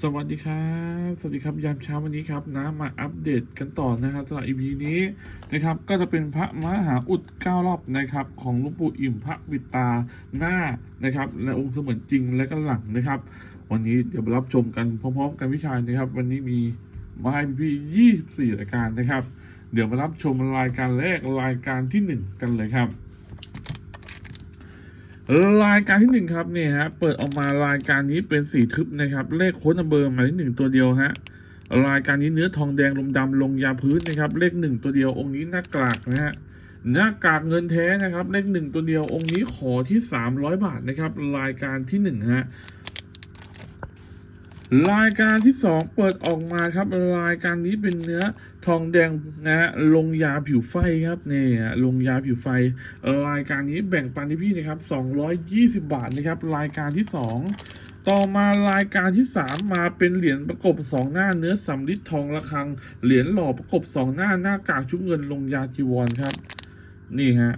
สวัสดีครับ สวัสดีครับยามเช้าวันนี้ครับนะมาอัปเดตกันต่อนะครับสำหรับ EP นี้นะครับก็จะเป็นพระมหาอุดเก้ารอบนะครับของหลวงปู่อิ่มพระวิตาหน้านะครับและองค์เสมือนจริงและก็หลังนะครับ วันนี้เดี๋ยวรับชมกันพร้อมๆ กันวิชานะครับ วันนี้มีมาให้พี่24รายการนะครับ เดี๋ยวมารับชมรายการแรกรายการที่หนึ่งกันเลยครับ รายการที่หนึ่งครับเนี่ยฮะเปิดออกมารายการนี้เป็นสีทึบนะครับ เลขโค้ดเบอร์หมายเลขหนึ่งตัวเดียวฮะรายการนี้เนื้อทองแดงลมดำลงยาพื้นนะครับ เลขหนึ่งตัวเดียวองค์นี้หน้ากากนะฮะหน้ากากเงินแท้นะครับ เลขหนึ่งตัวเดียวองค์นี้ขอที่สามร้อยบาทนะครับ รายการที่หนึ่งฮะ รายการที่สองเปิดออกมาครับ รายการนี้เป็นเนื้อทองแดงนะฮะลงยาผิวไฟครับเนี่ยลงยาผิวไฟ รายการนี้แบ่งปันที่พี่นะครับ 220 บาทนะครับ รายการที่สองต่อมารายการที่สามมาเป็นเหรียญประกบสองหน้าเนื้อสำริดทองระฆัง เหรียญหล่อประกบสองหน้าหน้ากากชุบเงินลงยาจีวรครับ นี่ฮะ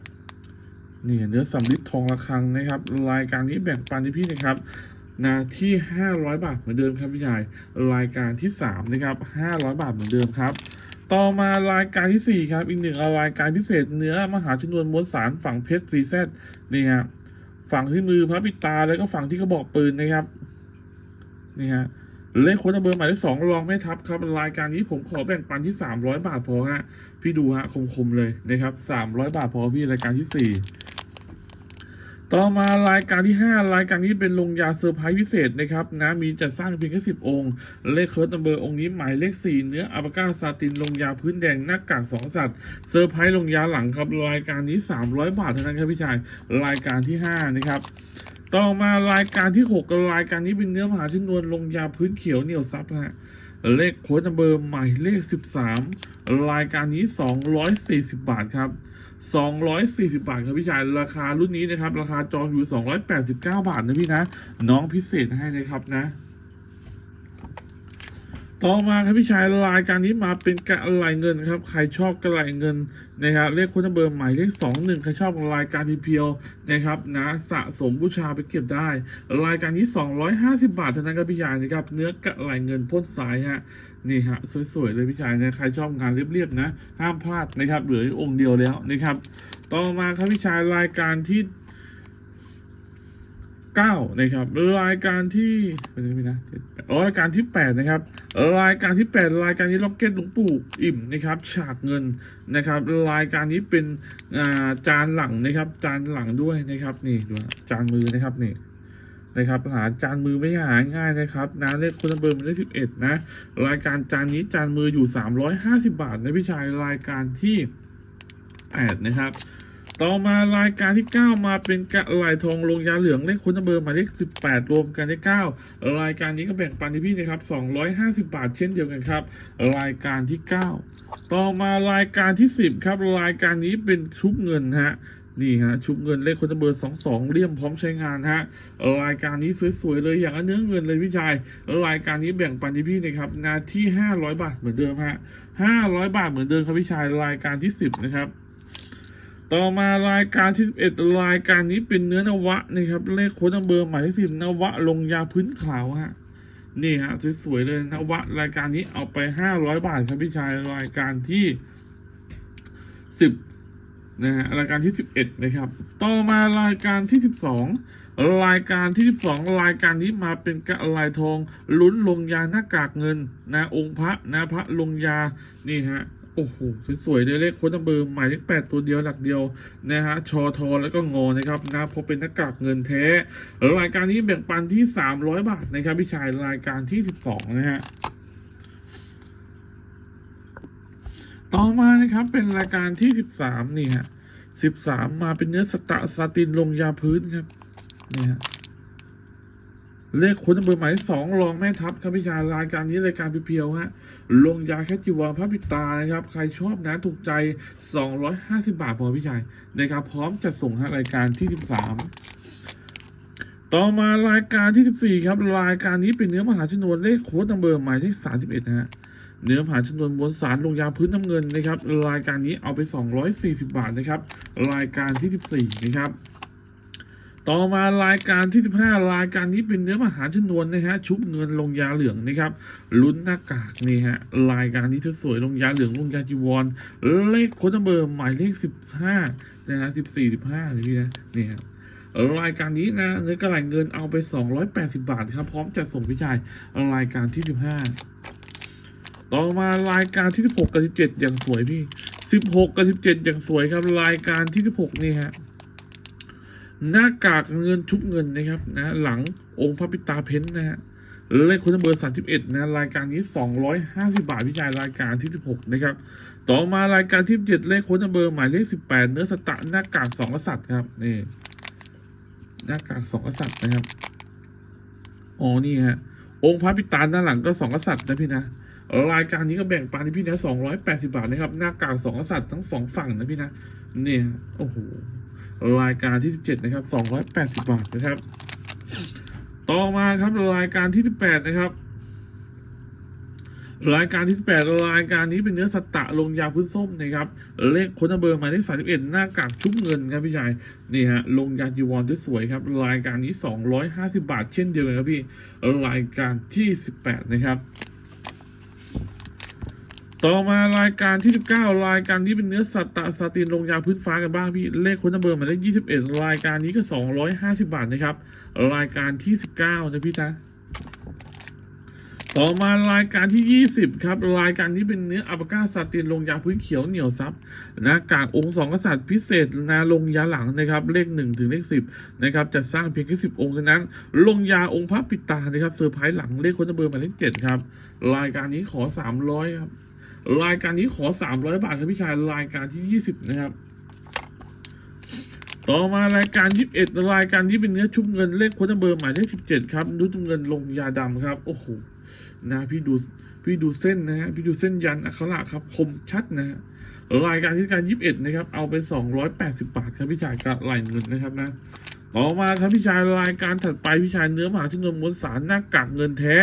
นี่เนื้อสำริดทองระฆังนะครับ รายการนี้แบ่งปันที่พี่นะครับ นะที่ 500 บาทเหมือนเดิมครับพี่ชายรายการที่ 3 นะครับ 500 บาทเหมือนเดิมครับ ต่อมารายการที่ 4 ครับอีกหนึ่งรายการพิเศษเนื้อมหาชนวนม้วนสารฝั่งเพชรซีแซดนี่ฮะฝั่งที่มือพระปิดตาแล้วก็ฝั่งที่กระบอกปืนนะครับนี่ฮะเลขโค้ดเบอร์หมายเลขสองรองแม่ทัพครับรายการนี้ผมขอแบ่งปันที่300บาทพอฮะพี่ดูฮะคมๆเลยนะครับ300บาทพอพี่รายการที่4 ต่อมารายการที่ 5 รายการนี้เป็นลงยาเซอร์ไพรส์พิเศษนะครับนะมีจัดสร้างเพียงแค่10 องค์ เลขเคิร์ดนัมเบอร์องค์นี้หมายเลข 4 เนื้ออัปกาซาตินลงยาพื้นแดงหน้ากากสองสัตว์เซอร์ไพรส์ลงยาหลังครับรายการนี้ 300 บาทเท่านั้นครับพี่ชายรายการที่ 5 นะครับต่อมารายการที่6กับรายการนี้เป็นเนื้อมหาชนวนลงยาพื้นเขียวเหนียวซับฮะเลขโค้ดนัมเบอร์หมายเลข 13 รายการนี้ 240 บาทครับ 240 บาทครับพี่ชายราคารุ่นนี้นะครับ ราคาจองอยู่ 289 บาทนะพี่นะ น้องพิเศษให้นะครับนะ ต่อมาครับพี่ชายรายการนี้มาเป็นกระไหลเงินครับ ใครชอบกระไหลเงินนะครับเลขคุณเบอร์หมายเลขสองหนึ่งใครชอบรายการทีเพียวนะครับนะสะสมบูชาไปเก็บได้ รายการนี้ 250 บาทเท่านั้นครับพี่ชายนะครับเนื้อกระไหลเงินพ่นสายฮะนี่ฮะสวยๆเลยพี่ชายนะใครชอบงานเรียบๆนะ ห้ามพลาดนะครับเหลือองค์เดียวแล้วนะครับ ต่อมาครับพี่ชายรายการที่ เก้านะครับรายการที่เป็นไม่นะรายการที่แปดนะครับรายการที่แปดรายการนี้ล็อกเก็ตหลวงปู่อิ่มนะครับ ฉากเงินนะครับ รายการนี้เป็นอ่าจานหลังนะครับ จานหลังด้วยนะครับนี่ดูจานมือนะครับนี่นะครับหาจานมือไม่หาง่ายนะครับนะเลขคนเบอร์มันได้สิบเอ็ดนะรายการจานนี้จานมืออยู่สามร้อยห้าสิบาทนะพี่ชายรายการที่แปดนะครับ ต่อมารายการที่ 9 มาเป็นกระไหลทองลงยาเหลืองเลขคุณเบอร์หมายเลข18 รวมกันได้9รายการนี้ก็แบ่งปันที่พี่นะครับ 250 บาทเช่นเดียวกันครับ รายการที่ 9 ต่อมารายการที่ 10 ครับ รายการนี้เป็นชุบเงินฮะนี่ฮะชุบเงินเลขคนเบอร์22เลี่ยมพร้อมใช้งานฮะรายการนี้สวยๆเลยอย่างเนื้อเงินเลยพี่ชายรายการนี้แบ่งปันที่พี่นะครับนาที่ 500 บาทเหมือนเดิมฮะ500 บาทเหมือนเดิมครับพี่ชายรายการที่ 10 นะครับ ต่อมารายการที่11รายการนี้เป็นเนื้อนวะนะครับ เลขโค้ดนัมเบอร์หมายเลขสิบนวะลงยาพื้นขาวฮะนี่ฮะสวยๆเลยนวะรายการนี้เอาไป500บาทครับพี่ชายรายการที่10นะฮะรายการที่11นะครับ ต่อมารายการที่12รายการที่12รายการนี้มาเป็นกระลายทองลุ้นลงยาหน้ากากเงินนะองค์พระนะพระลงยานี่ฮะ โอ้โหสวยๆเลยเลขโค้ดนัมเบอร์หมายเลขแปดตัวเดียวหลักเดียวนะฮะชอทอแล้วก็งอนะครับนะพราะเป็นหน้ากากเงินแท้รายการนี้แบ่งปันที่300บาทนะครับพี่ชายรายการที่12นะฮะต่อมานะครับเป็นรายการที่13นี่ฮะ13มมาเป็นเนื้อสตะซาตินลงยาพื้นครับนี่ฮะ เลขคนเบอร์หมายสองรองแม่ทัพครับพี่ชารายการนี้รายการเพียวๆฮะลงยาแค่จิวาพระปิตานะครับ ใครชอบนะถูกใจ 250 บาทพอพี่ชายนะครับพร้อมจัดส่งฮะรายการที่ 13 ต่อมารายการที่ 14 ครับ รายการนี้เป็นเนื้อมหาชนวนเลขโค้ดนัมเบอร์หมายเลข31นะฮะเนื้อมหาชนวนบนสารลงยาพื้นน้ำเงินนะครับ รายการนี้เอาไป 240 บาทนะครับ รายการที่ 14 นะครับ ต่อมารายการที่ 15 รายการนี้เป็นเนื้อมหาชนวนนะฮะชุบเงินลงยาเหลืองนะครับลุ้นหน้ากากนี่ฮะรายการนี้เธอสวยลงยาเหลืองลงยาจีวรเลขโค้ดเบอร์หมายเลข 15นะฮะ14 15เลยพี่นะนี่ฮะรายการนี้นะเนื้อกระไหลเงินเอาไป 280 บาทครับพร้อมจัดส่งพี่ชายรายการที่ 15 ต่อมารายการที่ 16 กับ 17 อย่างสวยพี่ 16 กับ 17 อย่างสวยครับรายการที่ 16 นี่ฮะ หน้ากากเงินชุบเงินนะครับนะหลังองค์พระปิตาเพ้นนะฮะเลขคุณเบอร์สามสิบเอ็ดนะรายการนี้สองร้อยห้าสิบาทพี่ชายรายการที่สิบหกนะครับต่อมารายการที่เจ็ดเลขคุณเบอร์หมายเลขสิบแปดเนื้อสตะหน้ากากสองกษัตริย์ครับนี่หน้ากากสองกษัตริย์นะครับอ๋อนี่ฮะองค์พระปิตาด้านหลังก็สองกษัตริย์นะพี่นะรายการนี้ก็แบ่งปันให้พี่นะสองร้อยแปดสิบาทนะครับหน้ากากสองกษัตริย์ทั้งสองฝั่งนะพี่นะเนี่ยโอ้โห รายการที่ 17 นะครับ 280 บาทนะครับ ต่อมาครับรายการที่ 18 นะครับ รายการที่8รายการนี้เป็นเนื้อสตะลงยาพื้นส้มนะครับ เลขคนเบอร์หมายเลข31 หน้ากากชุบเงินครับพี่ชายนี่ฮะลงยาจีวรที่สวยครับ รายการนี้ 250 บาท เช่นเดียวกันครับพี่ รายการที่ 18 นะครับ ต่อมารายการที่ 19 รายการนี้เป็นเนื้อสัตตะสตีนลงยาพื้นฟ้ากันบ้างพี่ เลขคนนัมเบอร์หมายเลข21 รายการนี้ก็ 250 บาทนะครับ รายการที่ 19 นะพี่จ๊ะต่อมารายการที่ 20 ครับ รายการนี้เป็นเนื้ออัปกาสตีนลงยาพื้นเขียวเหนียวซับหน้ากากองค์สองกษัตริย์พิเศษนาลงยาหลังนะครับ เลข 1 ถึงเลข 10 นะครับจะสร้างเพียงแค่10 องค์เท่านั้น ลงยาองค์พระปิดตานะครับเซอร์ไพรส์หลังเลขคนนัมเบอร์หมายเลข7ครับ รายการนี้ขอ 300 ครับ รายการนี้ขอ300บาทครับพี่ชายรายการที่20นะครับ ต่อมารายการ21รายการที่เป็นเนื้อชุบเงินเลขโค้ดเบอร์หมายเลข17ครับดูตุเงินลงยาดำครับโอ้โหนะพี่ดูพี่ดูเส้นนะฮะพี่ดูเส้นยันอักขระครับคมชัดนะฮะรายการที่การ21นะครับ เอาไป280บาทครับพี่ชายกับไหลเงินนะครับนะต่อมาครับพี่ชายรายการถัดไปพี่ชายเนื้อมหาชนวนมวลสารหน้ากากเงินแท้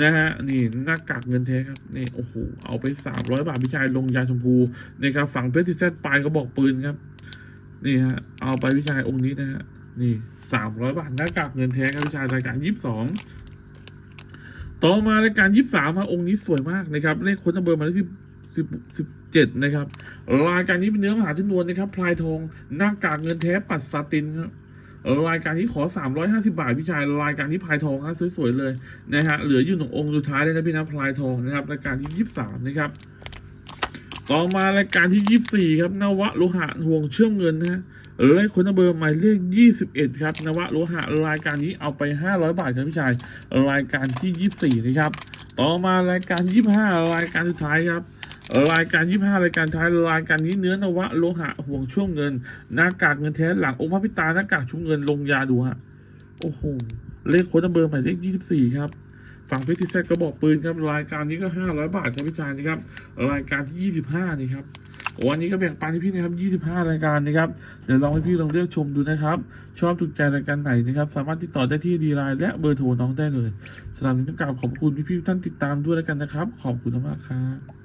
นะฮะนี่หน้ากากเงินแท้ครับนี่โอ้โหเอาไปสามร้อยบาทพี่ชายลงยาชมพูนะครับฝั่งเพชรซิแซดปลายก็บอกปืนครับ นี่ฮะเอาไปพี่ชายองค์นี้นะฮะนี่สามร้อยบาทหน้ากากเงินแท้ครับพี่ชายรายการยี่สิบสองต่อมารายการยี่สิบสามองค์นี้สวยมากนะครับเลขค้นเบอร์มาได้สิบสิบสิบเจ็ดนะครับรายการนี้เป็นเนื้อมหาชนวนนะครับพลายทองหน้ากากเงินแท้ปัดซาตินครับ รายการนี้ขอ 350 บาทพี่ชายรายการนี้พลายทองนะสวยๆเลยนะฮะเหลืออยู่หนึ่งองค์สุดท้ายเลยนะพี่นะพลายทองนะครับรายการที่ 23 นะครับ ต่อมารายการที่ 24 ครับนวะโลหะห่วงเชื่อมเงินนะฮะเลขคนเบอร์หมายเลข 21 ครับนวะโลหะรายการนี้เอาไป 500 บาทครับพี่ชายรายการที่ 24 นะครับ ต่อมารายการที่25 รายการสุดท้ายครับ รายการ25รายการท้ายรายการนี้เนื้อนวะโลหะห่วงช่วงเงิน หน้ากากเงินแท้หลังองค์พระพิตาหน้ากากชุบเงินลงยาดูฮะโอ้โหเลขโค้ดนัมเบอร์หมายเลข24ครับฝั่งเพชรทิเซตก็บอกปืนครับรายการนี้ก็500บาทครับพี่ชายนะครับรายการที่25นี่ครับวันนี้ก็แบ่งปันให้พี่นะครับ 25 รายการนะครับ เดี๋ยวลองให้พี่ลองเลือกชมดูนะครับ ชอบถูกใจรายการไหนนะครับ สามารถติดต่อได้ที่ดีไลน์และเบอร์โทรน้องได้เลยสำหรับนนี้ต้องกราบขอบคุณพี่ๆทุกท่านติดตามด้วยแล้วกันนะครับ ขอบคุณมากครับ